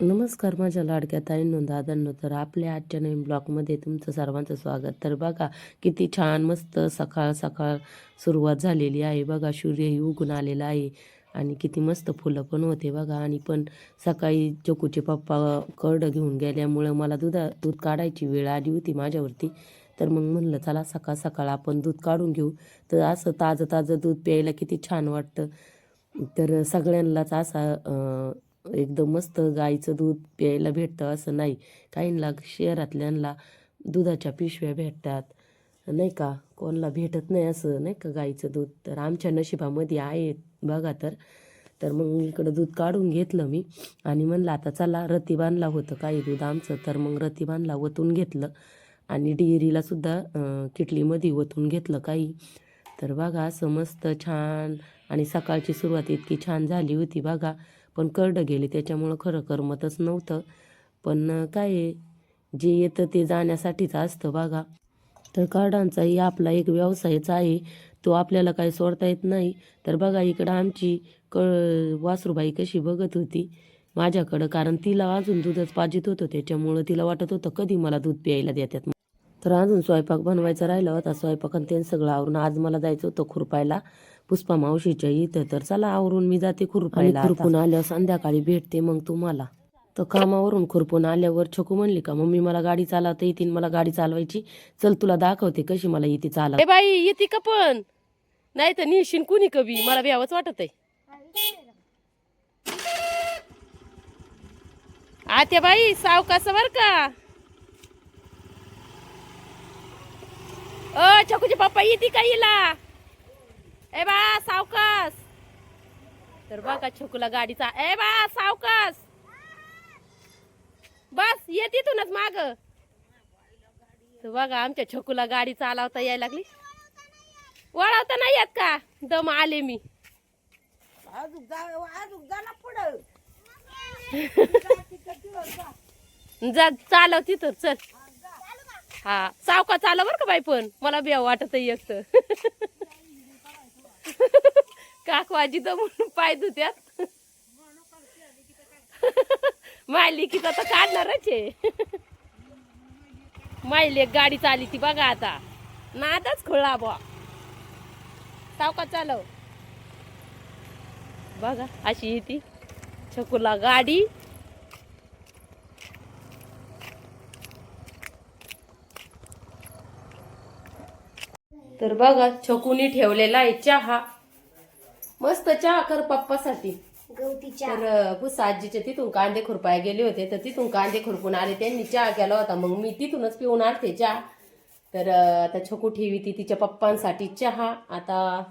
नमस्कार माझ्या लाडक्या ताईंनो दादांनो तर आपल्या आजच्या नवीन ब्लॉगमध्ये तुमचं सर्वांचं स्वागत. तर बघा किती छान मस्त सकाळ सकाळ सुरुवात झालेली आहे. बघा सूर्यही उगून आलेला आहे आणि किती मस्त फुलं पण होते बघा. आणि पण सकाळी चकूचे पप्पा कर्ड घेऊन गेल्यामुळं मला दुधा दूध काढायची वेळ आली होती माझ्यावरती. तर मग म्हणलं चला सकाळ सकाळ आपण दूध काढून घेऊ. तर असं ताजं ताजं दूध प्यायला किती छान वाटतं. तर सगळ्यांनाच असा एकदम मस्त गाईचं दूध प्यायला भेटतं असं नाही. काहींना शहरातल्यांना दुधाच्या पिशव्या भेटतात. नाही का? कोणाला भेटत नाही असं नाही का गाईचं दूध? तर आमच्या नशिबामध्ये आहे बघा तर. तर मग इकडं दूध काढून घेतलं मी. आणि म्हणलं आता चला रती बांधला होतं काही दूध आमचं. तर मग रती बांधला ओतून घेतलं. आणि डेअरीलासुद्धा किटलीमध्ये ओतून घेतलं काही. तर बघा असं मस्त छान. आणि सकाळची सुरुवात इतकी छान झाली होती बघा. पण करडं गेले. त्याच्यामुळं खरं करमतच नव्हतं. पण काय आहे, जे येतं ते जाण्यासाठीच असतं बघा. तर कार्डांचाही आपला एक व्यवसायच आहे. तो आपल्याला काही सोडता येत नाही. तर बघा इकडं आमची क वासरूबाई कशी बघत होती. माझ्याकडं कारण तिला अजून दूधच पाजित होतं. त्याच्यामुळं तिला वाटत होतं कधी मला दूध प्यायला देतात तर अजून स्वयंपाक बनवायचा राहिला होता. स्वयंपाक आणि ते सगळं आवरून आज मला जायचं होतं खुरपायला. पुष्पा मावशीच्या इथं तर चला आवरून मी जाते खुरपायला खुरपून आल्यावर संध्याकाळी भेटते मग तुम्हाला. तर कामावरून खुरपून आल्यावर छकू म्हणली का मम्मी मला गाडी चालवता येते मला गाडी चालवायची. चल तुला दाखवते कशी मला येते चालव बाई येते का पण? नाही तर निशीन कुणी कवी मला भ्यावंच वाटत आहे आत्या बाई सावकास बर का? अ छकूची पप्पा येते का हिला? ए बा सावकास तर बघा छकूला गाडीचा. ए बा सावकास बस ये तिथूनच माग. बघा आमच्या छकूला गाडी चालवता यायला लागली. वळवता नाही येत का? दम आले मी. जा चालव तिथं चल. हा सावका चालव बर का बाई पण? मला बिया वाटत एक तर. काकवाजी तर म्हणून पाय धुत्यात. मायलिकी तर काढणारच आहे. मायली एक गाडी चाली ती बघा आता. नादच खोळा बा सावका चालव. बघा अशी ती छकुला गाडी. तर बघा छकुनी ठेवलेला आहे चहा. मस्त चहा कर पप्पासाठी. तर पुसा आजीच्या तिथून कांदे खुरपाय गेले होते तर तिथून कांदे खुरपून आले. त्यांनी चहा केला होता. मग मी तिथूनच पिऊन आणते चहा. तर आता छकू ठेवी ती तिच्या पप्पांसाठी चहा. आता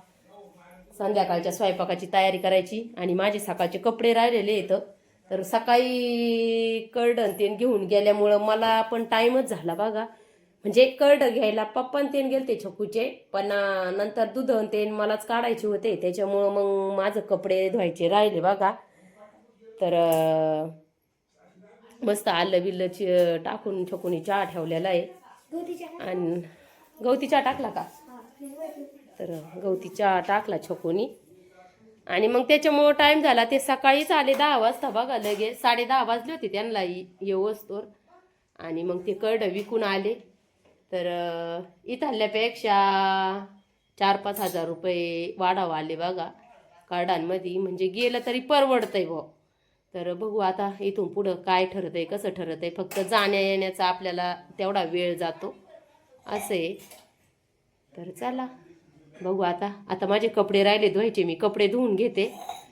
संध्याकाळच्या स्वयंपाकाची तयारी करायची आणि माझे सकाळचे कपडे राहिलेले येतं तर सकाळी कर्डन तेन घेऊन गेल्यामुळं मला पण टाईमच झाला बघा. म्हणजे कर्ड घ्यायला पप्पा न तेन गेलते छकूचे पण नंतर दूध तेन मलाच काढायचे होते त्याच्यामुळं मग माझं कपडे धुवायचे राहिले बघा. तर मस्त आलं बिल्लं टाकून छकूनी चहा ठेवलेला आहे. आणि गवती चहा टाकला का? तर गवती चहा टाकला छकोनी. आणि मग त्याच्यामुळं टाइम झाला ते सकाळीच आले दहा वाजता बघा लगेच. साडे दहा वाजले होते त्यांना येवस्तोर आणि मग ते कर्ड विकून आले. तर इथल्यापेक्षा चार पाच हजार रुपये वाढावं आले बघा. कार्डांमध्ये म्हणजे गेलं तरी परवडतंय भाऊ तर बघू आता इथून पुढं काय ठरत आहे कसं ठरत आहे फक्त जाण्या येण्याचा आपल्याला तेवढा वेळ जातो. असं. आहे तर चला बघू आता. आता माझे कपडे राहिले धुवायचे मी कपडे धुवून घेते.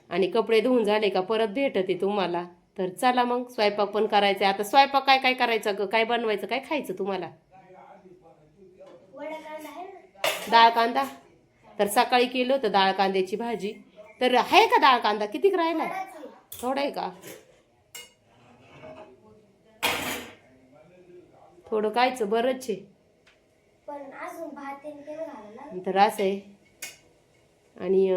आणि कपडे धुवून झाले का परत भेटते तुम्हाला. तर चला मग स्वयंपाक पण करायचा आता स्वयंपाक काय काय करायचं काय बनवायचं? काय खायचं तुम्हाला? डाळ कांदा? तर सकाळी केलं होतं डाळ कांद्याची भाजी. तर आहे का डाळ कांदा? कितीक राहिला थोडा आहे का? थोडं कायचं? बरंच आहे. ना तर असं आहे. आणि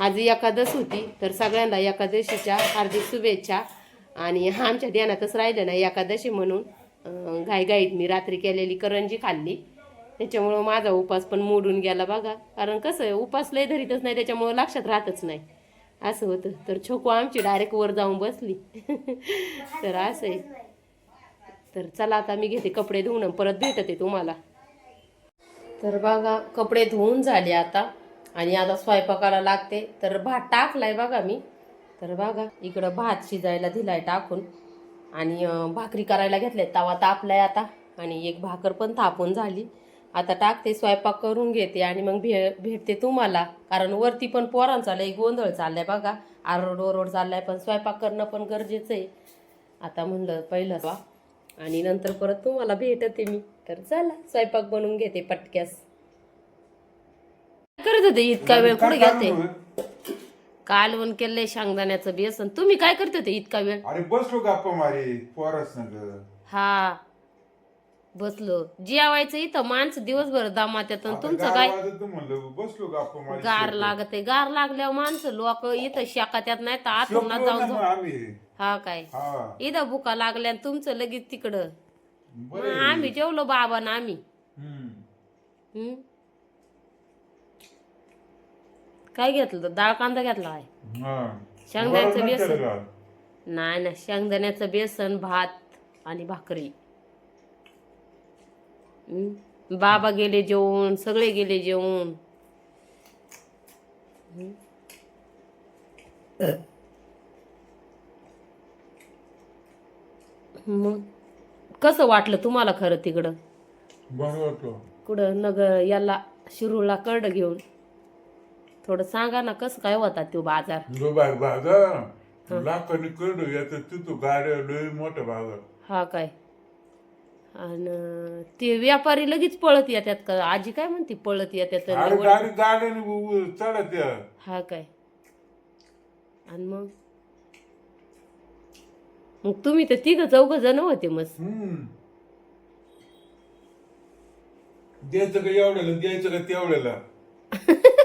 आज एकादश होती. तर सगळ्यांना एकादशीच्या हार्दिक शुभेच्छा. आणि आमच्या ध्यानातच राहिलं नाही एकादशी म्हणून. घाईघाईत मी रात्री केलेली करंजी खाल्ली. त्याच्यामुळं माझा उपास पण मोडून गेला बघा. कारण कसं आहे उपास लय धरीतच नाही त्याच्यामुळं लक्षात राहतच नाही. असं होतं. तर छोकू आमची डायरेक्ट वर जाऊन बसली. तर असं आहे. तर चला आता मी घेते कपडे धुवून परत भेटते तुम्हाला. तर बघा कपडे धुवून झाले आता. आणि आता स्वयंपाकाला लागते. तर भात टाकलाय बघा मी. तर बघा इकडं भात शिजायला दिलाय टाकून. आणि भाकरी करायला घेतले तवा तापलाय आता. आणि एक भाकर पण थापून झाली. आता टाकते स्वयंपाक करून घेते आणि मग भे भेटते तुम्हाला. कारण वरती पण पोरांचा लई गोंधळ चाललाय बघा. आरोड ओरड चाललाय पण स्वयंपाक करणं पण गरजेचं आहे. आता म्हणलं पहिलं वा. आणि नंतर परत तुम्हाला भेटते मी. तर चला स्वयंपाक बनवून घेते पटक्यास. काय करत होते? इतका वेळ कुठे घेते कालवण केलंय शेंगदाण्याचं बेसन. तुम्ही काय करत होते इतका वेळ? अरे बसलो गप्पा मारे पोरास हा. बसलो. जेवायचं इथं माणसं दिवसभर दामात येतं आणि आता तुमचं काय? म्हणलं बसलो गप्पा मारे गार लागत आहे गार लागल्यावर माणसं लोक इथं शेकात येत नाही तर आतून झोपलो ना जाऊन मग झोप- आम्ही. हा काय? हा. इथं भुका लागल्या आणि तुमचं लगेच तिकडं. बरं. मग आम्ही जेवलो बाबा ना आम्ही. हम्म. हम्म? काय घेतलं? डाळ कांदा घेतला आहे हा. शेंगदाण्याचं बरं बेसन. का? नाही ना शेंगदाण्याचं बेसन भात आणि भाकरी? बाबा गेले जेवून सगळे गेले जेवून? मग कसं वाटलं तुम्हाला खरं तिकडं? कुठं नग याला शिरूळला कर्ड घेऊन? थोडं सांगा ना कसं काय होता तो बाजार? बाजार. लाखाने करडो याचं तिथं गाड्या लय मोठा बाजार. हा काय? आणि ते व्यापारी लगेच पळत येतात का? आजी काय म्हणते पळत येतात आणि अरे वर- गाडी गाड्याने उ- उ- चढत या. हा काय? आणि मग? मग तुम्ही तर तिघ चौघ जण होते मग हम्म. द्यायचं का एवढ्याला? द्यायचं का तेवढ्याला?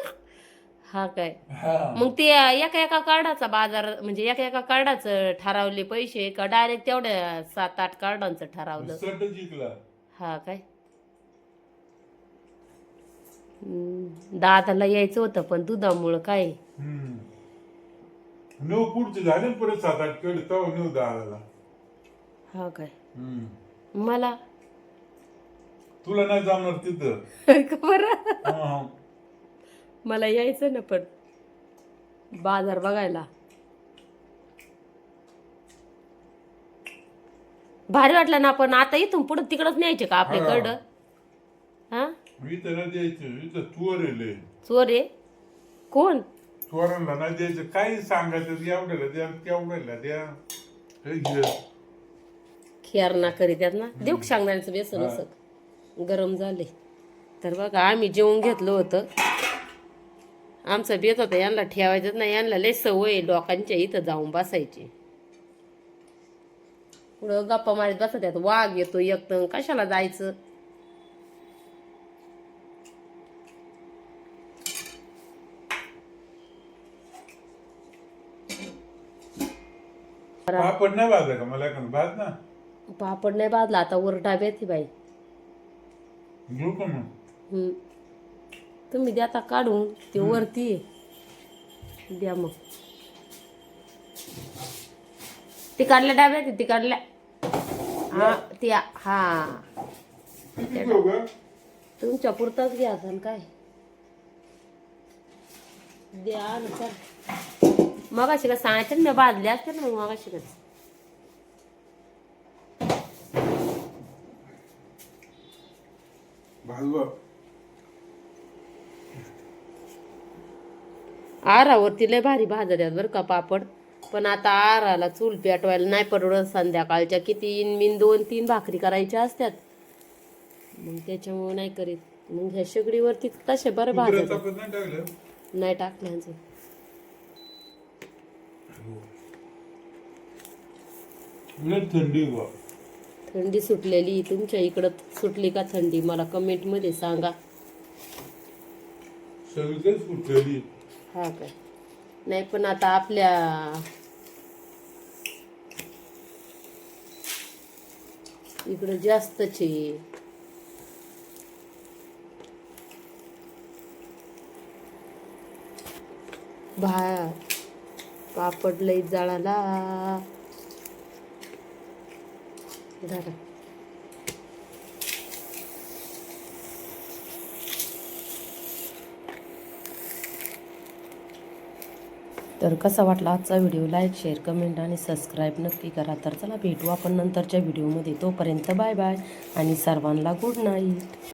हा काय? हा. मग ते एका एका कार्डाचा बाजार म्हणजे एका एका कार्डाचं ठरवले पैसे का डायरेक्ट तेवढ्या सात आठ कार्डांचं ठरवलं? सट जिंकला. हा काय? हम्म, दादाला यायचं होतं पण दुधामुळं काय? हम्म. नऊ पुढचे झाले ना परत सात आठकडे तेव्हा नऊ दहाला हा काय? हम्म. मला? तुला नाही जमणार तिथं. का बरं? हा. मला यायचं ना पण. बाजार बघायला. भारी वाटलं ना पण आता इथून पुढे तिकडच न्यायचे का आपल्याकडं? हा. द्यायचं चोर आहे लय. चोर आहे कोण? चोरांना नाही द्यायचं. काही सांगायचं एवढ्याला द्या तेवढ्याला द्या. हे घे. ना करीत आहेत ना. देऊ का शेंगदाण्याचं बेसन असं? गरम झाले. तर बघा आम्ही जेवून घेतलं होतं. आमचं बेत होतं यांना ठेवायचं नाही. यांना लय सवय लोकांच्या इथं जाऊन बसायची. पुढं गप्पा मारीत बसत वाघ येतो एक तर. कशाला जायचं? पापड नाही भाजला का? मला एखादं भाज ना. पापड नाही बाजला आता डाब्यात आहे बाई. घेऊ का मग हम्म. तुम्ही द्या आता काढून ते वरती आहे. द्या मग. ती काढल्या डाब्यात ती काढल्या. हा त्या हा. तुमच्या पुरताच घ्या आता काय. द्या ना चल. मगाशी का सांगायचं ना बाजले असते ना मग मगाशी का. भाजवा आरावरती लय भारी भाजल्यात बरं का पापड. पण आता आराला चूल पेटवायला नाही परवडत संध्याकाळच्या किती इन मिन दोन तीन भाकरी करायच्या असतात मग त्याच्यामुळे नाही करीत. मग ह्या शेगडीवरती तसे बरं भाजत नाही टाकलं? नाही टाकलं अजून. लय थंडी थंडी सुटलेली. तुमच्या इकडं सुटली का थंडी? मला कमेंटमध्ये सांगा. कुठली हा काय नाही पण आता आपल्या इकडं जास्तच आहे. भा पापड लई जाळाला. धरा. तर कसा वाटला आजचा व्हिडिओ? लाईक शेअर कमेंट आणि सबस्क्राईब नक्की करा. तर चला भेटू आपण नंतरच्या व्हिडिओमध्ये. तोपर्यंत बाय बाय आणि सर्वांना गुड नाईट